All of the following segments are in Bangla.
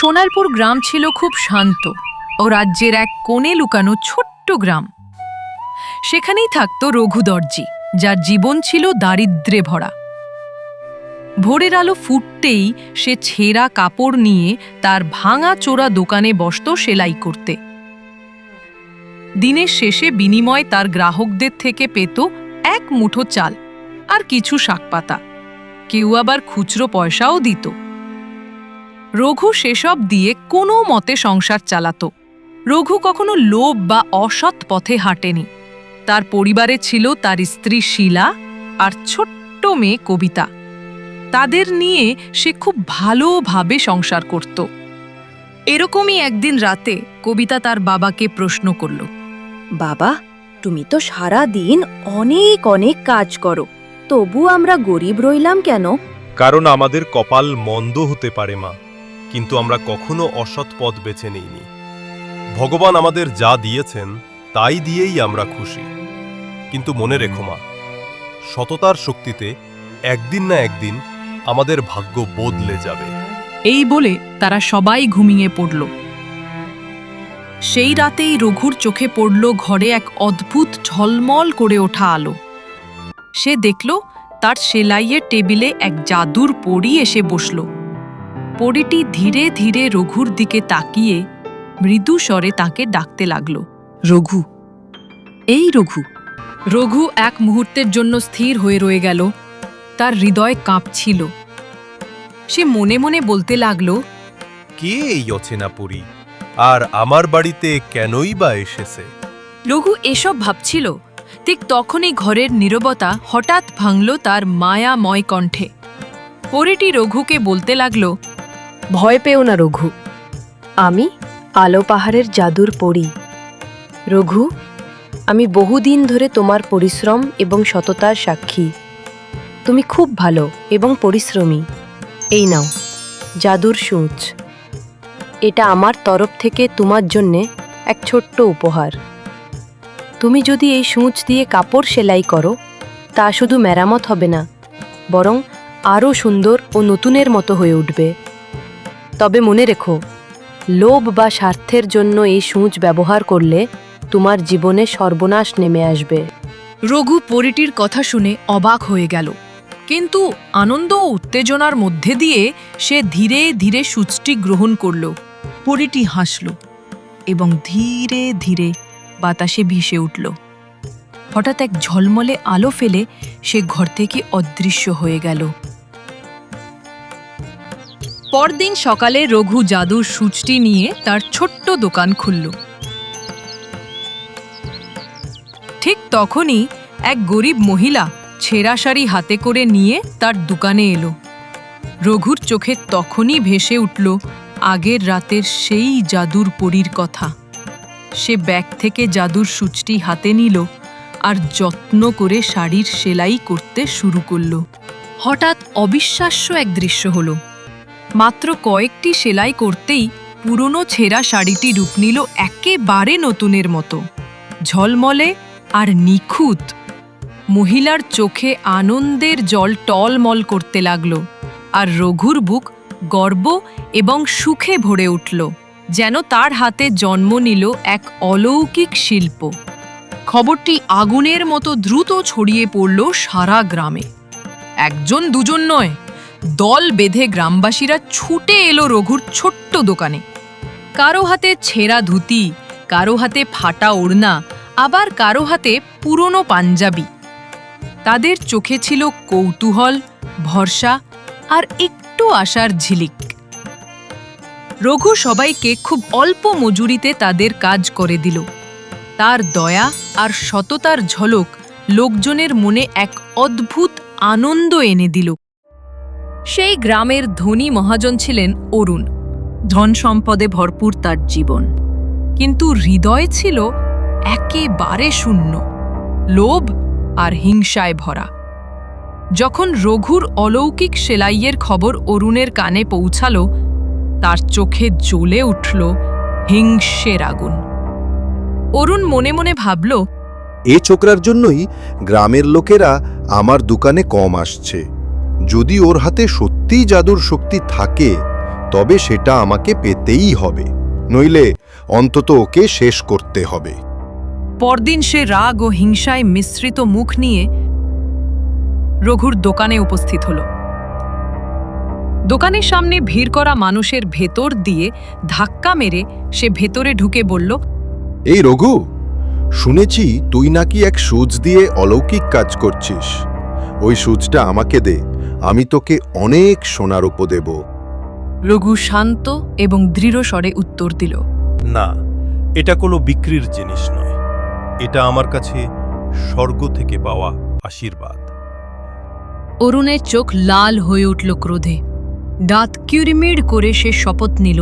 সোনারপুর গ্রাম ছিল খুব শান্ত ও রাজ্যের এক কোণে লুকানো ছোট্ট গ্রাম। সেখানেই থাকত রঘু দর্জি, যার জীবন ছিল দারিদ্রে ভরা। ভোরের আলো ফুটতেই সে ছেঁড়া কাপড় নিয়ে তার ভাঙা চোরা দোকানে বসত সেলাই করতে। দিনের শেষে বিনিময় তার গ্রাহকদের থেকে পেত এক মুঠো চাল আর কিছু শাকপাতা। কেউ আবার খুচরো পয়সাও দিত। রঘু সেসব দিয়ে কোনো মতে সংসার চালাত। রঘু কখনো লোভ বা অসৎ পথে হাঁটেনি। তার পরিবারে ছিল তার স্ত্রী শিলা আর ছোট্ট মেয়ে কবিতা। তাদের নিয়ে সে খুব ভালোভাবে সংসার করত। এরকমই একদিন রাতে কবিতা তার বাবাকে প্রশ্ন করল, বাবা, তুমি তো সারা দিন অনেক অনেক কাজ করো, তবু আমরা গরিব রইলাম কেন? কারণ আমাদের কপাল মন্দ হতে পারে, মা। কিন্তু আমরা কখনো অসৎ পথ বেছে নিইনি। ভগবান আমাদের যা দিয়েছেন, তাই দিয়েই আমরা খুশি। কিন্তু মনে রেখো মা, সততার শক্তিতে একদিন না একদিন আমাদের ভাগ্য বদলে যাবে। এই বলে তারা সবাই ঘুমিয়ে পড়ল। সেই রাতেই রঘুর চোখে পড়ল ঘরে এক অদ্ভুত ঝলমল করে ওঠা আলো। সে দেখল, তার সেলাইয়ের টেবিলে এক জাদুর পরী এসে বসল। পরীটি ধীরে ধীরে রঘুর দিকে তাকিয়ে মৃদু স্বরে তাকে ডাকতে লাগল। রঘু। এই রঘু। রঘু এক মুহূর্তের জন্য স্থির হয়ে রয়ে গেল। তার হৃদয় কাঁপছিল। সে মনে মনে বলতে লাগল কে এই অচেনা পুরী? আর আমার বাড়িতে কেনই বা এসেছে? রঘু এসব ভাবছিল। ঠিক তখনই ঘরের নীরবতা হঠাৎ ভাঙল তার মায়াময় কণ্ঠে। পরিটি রঘুকে বলতে লাগল ভয় পেও না, রঘু। আমি আলো পাহাড়ের জাদুর পড়ি রঘু, আমি বহুদিন ধরে তোমার পরিশ্রম এবং সততার সাক্ষী। তুমি খুব ভালো এবং পরিশ্রমী। এই নাও, জাদুর সূঁচ। এটা আমার তরফ থেকে তোমার জন্যে এক ছোট্ট উপহার। তুমি যদি এই সূঁচ দিয়ে কাপড় সেলাই করো, তা শুধু মেরামত হবে না, বরং আরও সুন্দর ও নতুনের মতো হয়ে উঠবে। তবে মনে রেখো, লোভ বা স্বার্থের জন্য এই সূঁচ ব্যবহার করলে তোমার জীবনে সর্বনাশ নেমে আসবে। রঘু পরিটির কথা শুনে অবাক হয়ে গেল। কিন্তু আনন্দ ও উত্তেজনার মধ্যে দিয়ে সে ধীরে ধীরে সূচটি গ্রহণ করল। পরিটি হাসল এবং ধীরে ধীরে বাতাসে ভেসে উঠল। হঠাৎ এক ঝলমলে আলো ফেলে সে ঘর থেকে অদৃশ্য হয়ে গেল। পরদিন সকালে রঘু জাদুর সূচটি নিয়ে তার ছোট্ট দোকান খুলল। ঠিক তখনই এক গরিব মহিলা ছেঁড়া শাড়ি হাতে করে নিয়ে তার দোকানে এলো। রঘুর চোখে তখনই ভেসে উঠল আগের রাতের সেই জাদুর পরীর কথা। সে ব্যাগ থেকে জাদুর সূচটি হাতে নিল আর যত্ন করে শাড়ির সেলাই করতে শুরু করল। হঠাৎ অবিশ্বাস্য এক দৃশ্য হলো। মাত্র কয়েকটি সেলাই করতেই পুরনো ছেঁড়া শাড়িটি রূপ নিল একেবারে নতুনের মতো। ঝলমলে আর নিখুঁত। মহিলার চোখে আনন্দের জল টলমল করতে লাগল আর রঘুর বুক গর্ব এবং সুখে ভরে উঠল যেন তার হাতে জন্ম নিল এক অলৌকিক শিল্প। খবরটি আগুনের মতো দ্রুত ছড়িয়ে পড়ল সারা গ্রামে। একজন দুজন নয় দল বেঁধে গ্রামবাসীরা ছুটে এলো রঘুর ছোট্ট দোকানে। কারও হাতে ছেঁড়া ধুতি, কারও হাতে ফাটা ওড়না, আবার কারও হাতে পুরনো পাঞ্জাবি। তাদের চোখে ছিল কৌতূহল, ভরসা আর একটু আশার ঝিলিক। রঘু সবাইকে খুব অল্প মজুরিতে তাদের কাজ করে দিল। তার দয়া আর সততার ঝলক লোকজনের মনে এক অদ্ভুত আনন্দ এনে দিল। সেই গ্রামের ধনী মহাজন ছিলেন অরুণ। ধন সম্পদে ভরপুর তার জীবন। কিন্তু হৃদয় ছিল একেবারে শূন্য, লোভ আর হিংসায় ভরা। যখন রঘুর অলৌকিক সেলাইয়ের খবর অরুণের কানে পৌঁছালো, তার চোখে জ্বলে উঠল হিংসের আগুন। অরুণ মনে মনে ভাবল, এ ছোকরার জন্যই গ্রামের লোকেরা আমার দোকানে কম আসছে। যদি ওর হাতে সত্যিই জাদুর শক্তি থাকে তবে সেটা আমাকে পেতেই হবে। নইলে অন্তত ওকে শেষ করতে হবে। পরদিন সে রাগ ও হিংসায় মিশ্রিত মুখ নিয়ে রঘুর দোকানে উপস্থিত হল। দোকানের সামনে ভিড় করা মানুষের ভেতর দিয়ে ধাক্কা মেরে সে ভেতরে ঢুকে বলল এই রঘু শুনেছি তুই নাকি এক সুচ দিয়ে অলৌকিক কাজ করছিস। ওই সুচটা আমাকে দে। আমি তোকে অনেক সোনার উপ দেব রঘু শান্ত এবং দৃঢ় স্বরে উত্তর দিল না এটা কোনো বিক্রির জিনিস নয়। এটা আমার কাছে স্বর্গ থেকে পাওয়া আশীর্বাদ। অরুণের চোখ লাল হয়ে উঠল ক্রোধে। দাঁত কিউরিমিড় করে সে শপথ নিল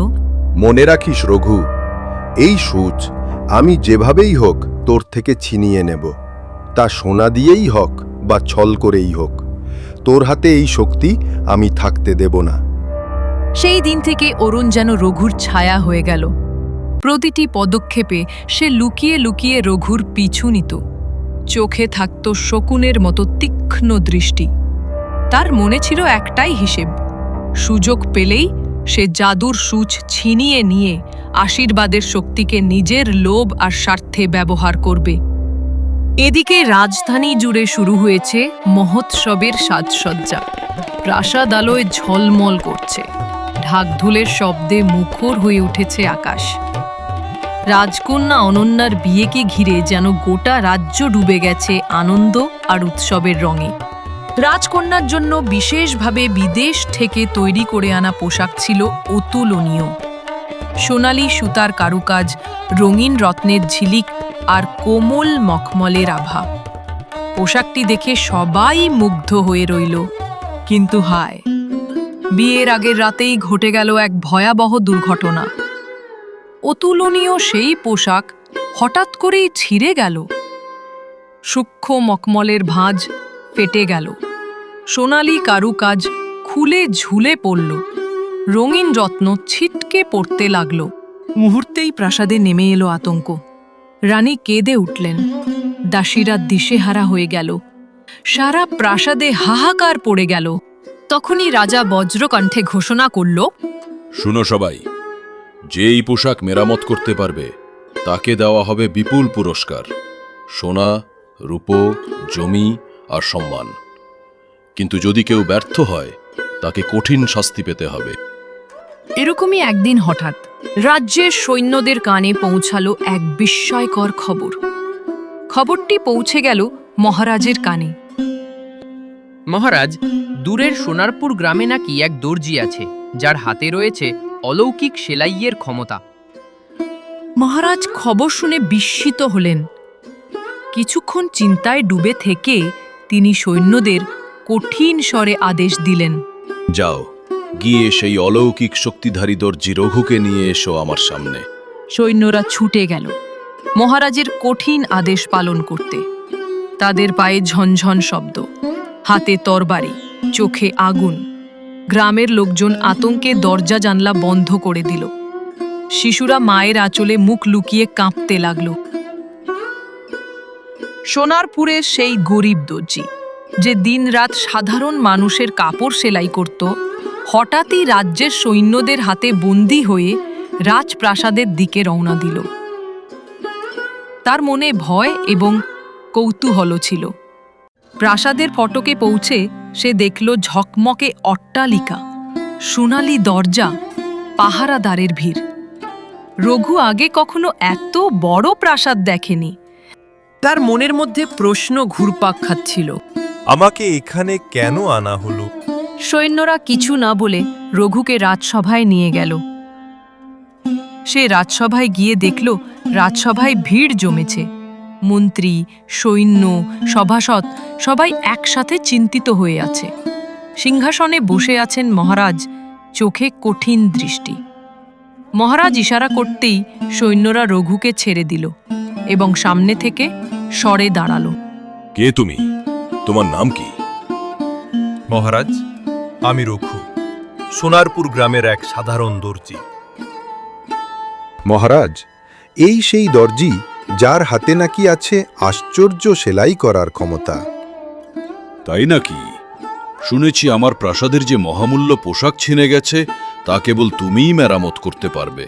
মনে রাখিস রঘু এই সূচ আমি যেভাবেই হোক তোর থেকে ছিনিয়ে নেব। তা সোনা দিয়েই হোক বা ছল করেই হোক। তোর হাতে এই শক্তি আমি থাকতে দেব না। সেই দিন থেকে অরুণ যেন রঘুর ছায়া হয়ে গেল। প্রতিটি পদক্ষেপে সে লুকিয়ে লুকিয়ে রঘুর পিছু নিত। চোখে থাকত শকুনের মতো তীক্ষ্ণ দৃষ্টি। তার মনে ছিল একটাই হিসেব, সুযোগ পেলেই সে জাদুর সূচ ছিনিয়ে নিয়ে আশীর্বাদের শক্তিকে নিজের লোভ আর স্বার্থে ব্যবহার করবে। এদিকে রাজধানী জুড়ে শুরু হয়েছে মহোৎসবের সাজসজ্জা। প্রাসাদালয় ঝলমল করছে। ঢাকঢোলের শব্দে মুখর হয়ে উঠেছে আকাশ। রাজকন্যা অনন্যার বিয়েকে ঘিরে যেন গোটা রাজ্য ডুবে গেছে আনন্দ আর উৎসবের রঙে। রাজকন্যার জন্য বিশেষভাবে বিদেশ থেকে তৈরি করে আনা পোশাক ছিল অতুলনীয়। সোনালি সুতার কারুকাজ, রঙিন রত্নের ঝিলিক আর কোমল মখমলের আভা। পোশাকটি দেখে সবাই মুগ্ধ হয়ে রইল। কিন্তু হায়, বিয়ের আগের রাতেই ঘটে গেল এক ভয়াবহ দুর্ঘটনা। অতুলনীয় সেই পোশাক হঠাৎ করেই ছিঁড়ে গেল। সূক্ষ্ম মকমলের ভাঁজ ফেটে গেল। সোনালি কারুকাজ খুলে ঝুলে পড়ল। রঙিন রত্ন ছিটকে পড়তে লাগল। মুহূর্তেই প্রাসাদে নেমে এলো আতঙ্ক। রানী কেঁদে উঠলেন। দাসীরা দিশেহারা হয়ে গেল। সারা প্রাসাদে হাহাকার পড়ে গেল। তখনই রাজা বজ্রকণ্ঠে ঘোষণা করল, শুনো সবাই, যেই পোশাক মেরামত করতে পারবে, তাকে দেওয়া হবে বিপুল পুরস্কার। সোনা, রূপো, জমি আর সম্মান। কিন্তু যদি কেউ ব্যর্থ হয়, তাকে কঠিন শাস্তি পেতে হবে। এরকমই একদিন হঠাৎ রাজ্যের সৈন্যদের কানে পৌঁছালো এক বিস্ময়কর খবর। খবরটি পৌঁছে গেল মহারাজের কানে। মহারাজ দূরের সোনারপুর গ্রামে নাকি এক দর্জি আছে যার হাতে রয়েছে অলৌকিক সেলাইয়ের ক্ষমতা। মহারাজ খবর শুনে বিস্মিত হলেন। কিছুক্ষণ চিন্তায় ডুবে থেকে তিনি সৈন্যদের কঠিন স্বরে আদেশ দিলেন। যাও গিয়ে সেই অলৌকিক শক্তিধারী দর্জি রঘুকে নিয়ে এসো আমার সামনে। সৈন্যরা ছুটে গেল। মহারাজের কঠিন আদেশ পালন করতে। তাদের পায়ে ঝনঝন শব্দ, হাতে তরবারি, চোখে আগুন। গ্রামের লোকজন আতঙ্কে দরজা জানলা বন্ধ করে দিল। শিশুরা মায়ের আঁচলে মুখ লুকিয়ে কাঁপতে লাগল। সোনারপুরের সেই গরিব দর্জি, যে দিনরাত সাধারণ মানুষের কাপড় সেলাই করত হঠাৎই রাজ্যের সৈন্যদের হাতে বন্দী হয়ে রাজপ্রাসাদের দিকে রওনা দিল। তার মনে ভয় এবং কৌতূহল ছিল। প্রাসাদের ফটকে পৌঁছে সে দেখল ঝকমকে অট্টালিকা, সোনালি দরজা, পাহারাদারের ভিড়। রঘু আগে কখনো এত বড় প্রাসাদ দেখেনি। তার মনের মধ্যে প্রশ্ন ঘুরপাক খাচ্ছিল। আমাকে এখানে কেন আনা হলো? সৈন্যরা কিছু না বলে রঘুকে রাজসভায় নিয়ে গেল। সে রাজসভায় গিয়ে দেখল রাজসভায় ভিড় জমেছে। মন্ত্রী সৈন্য সভাসদ সবাই একসাথে চিন্তিত হয়ে আছে। সিংহাসনে বসে আছেন মহারাজ চোখে কঠিন দৃষ্টি। মহারাজ ইশারা করতেই সৈন্যরা রঘুকে ছেড়ে দিল এবং সামনে থেকে সরে দাঁড়াল। কে তুমি? তোমার নাম কি? মহারাজ আমি রঘু সোনারপুর গ্রামের এক সাধারণ দর্জি। মহারাজ এই সেই দর্জি যার হাতে নাকি আছে আশ্চর্য সেলাই করার ক্ষমতা। তাই নাকি? শুনেছি আমার প্রাসাদের যে মহামূল্য পোশাক ছিনে গেছে তা কেবল তুমিই মেরামত করতে পারবে।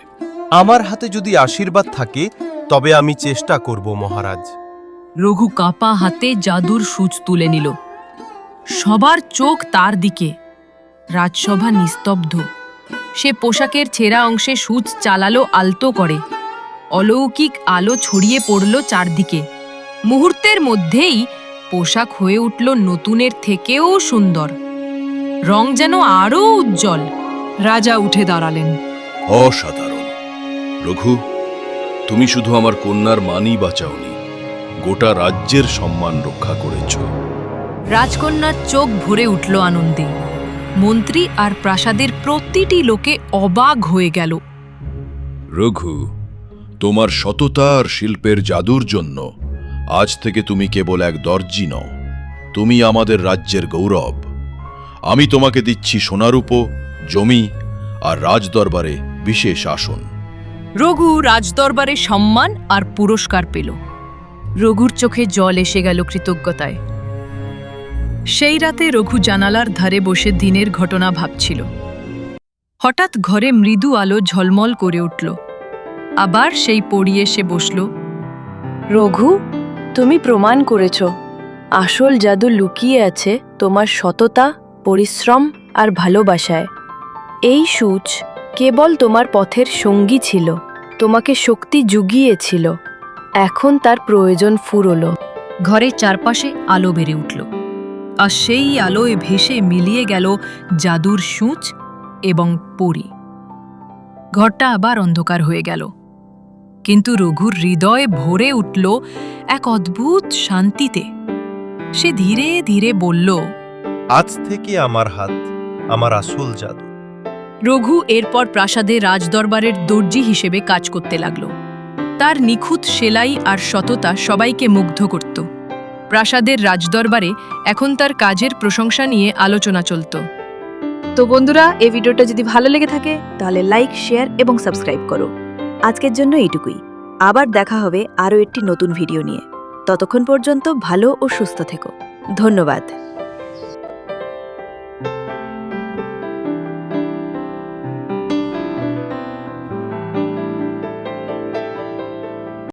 আমার হাতে যদি আশীর্বাদ থাকে তবে আমি চেষ্টা করব মহারাজ। রঘু কাপা হাতে জাদুর সূচ তুলে নিল। সবার চোখ তার দিকে। রাজসভা নিস্তব্ধ। সে পোশাকের ছেঁড়া অংশে সূচ চালালো আলতো করে। অলৌকিক আলো ছড়িয়ে পড়ল চারদিকে। মুহূর্তের মধ্যেই পোশাক হয়ে উঠল নতুনের থেকেও সুন্দর। রং যেন আরও উজ্জ্বল। রাজা উঠে দাঁড়ালেন। অসাধারণ। রঘু তুমি শুধু আমার কন্যার মানই বাঁচাওনি গোটা রাজ্যের সম্মান রক্ষা করেছ। রাজকন্যার চোখ ভরে উঠল আনন্দে। মন্ত্রী আর প্রাসাদের প্রতিটি লোকে অবাক হয়ে গেল। রঘু তোমার সততা আর শিল্পের জাদুর জন্য আজ থেকে তুমি কেবল এক দর্জি নও তুমি আমাদের রাজ্যের গৌরব। আমি তোমাকে দিচ্ছি সোনারূপ জমি আর রাজদরবারে বিশেষ আসন। রঘু রাজদরবারে সম্মান আর পুরস্কার পেল। রঘুর চোখে জল এসে গেল কৃতজ্ঞতায়। সেই রাতে রঘু জানালার ধারে বসে দিনের ঘটনা ভাবছিল। হঠাৎ ঘরে মৃদু আলো ঝলমল করে উঠল। আবার সেই পড়িয়ে সে বসল। রঘু তুমি প্রমাণ করেছ। আসল জাদু লুকিয়ে আছে তোমার সততা পরিশ্রম আর ভালোবাসায়। এই সূচ কেবল তোমার পথের সঙ্গী ছিল তোমাকে শক্তি জুগিয়েছিল। এখন তার প্রয়োজন ফুরলো। ঘরের চারপাশে আলো বেড়ে উঠল। আর সেই আলোয় ভেসে মিলিয়ে গেল জাদুর সূচ এবং পরি। ঘরটা আবার অন্ধকার হয়ে গেল। কিন্তু রঘুর হৃদয় ভরে উঠল এক অদ্ভুত শান্তিতে। সে ধীরে ধীরে বলল আজ থেকে আমার হাত আমার আসল জাদু। রঘু এরপর প্রাসাদে রাজদরবারের দর্জি হিসেবে কাজ করতে লাগল। তার নিখুঁত সেলাই আর সততা সবাইকে মুগ্ধ করত। প্রাসাদের রাজদরবারে এখন তার কাজের প্রশংসা নিয়ে আলোচনা চলত। তো বন্ধুরা, এই ভিডিওটা যদি ভালো লেগে থাকে, তাহলে লাইক, শেয়ার এবং সাবস্ক্রাইব করো। আজকের জন্য এইটুকুই। আবার দেখা হবে আরও একটি নতুন ভিডিও নিয়ে। ততক্ষণ পর্যন্ত ভালো ও সুস্থ থেকো। ধন্যবাদ।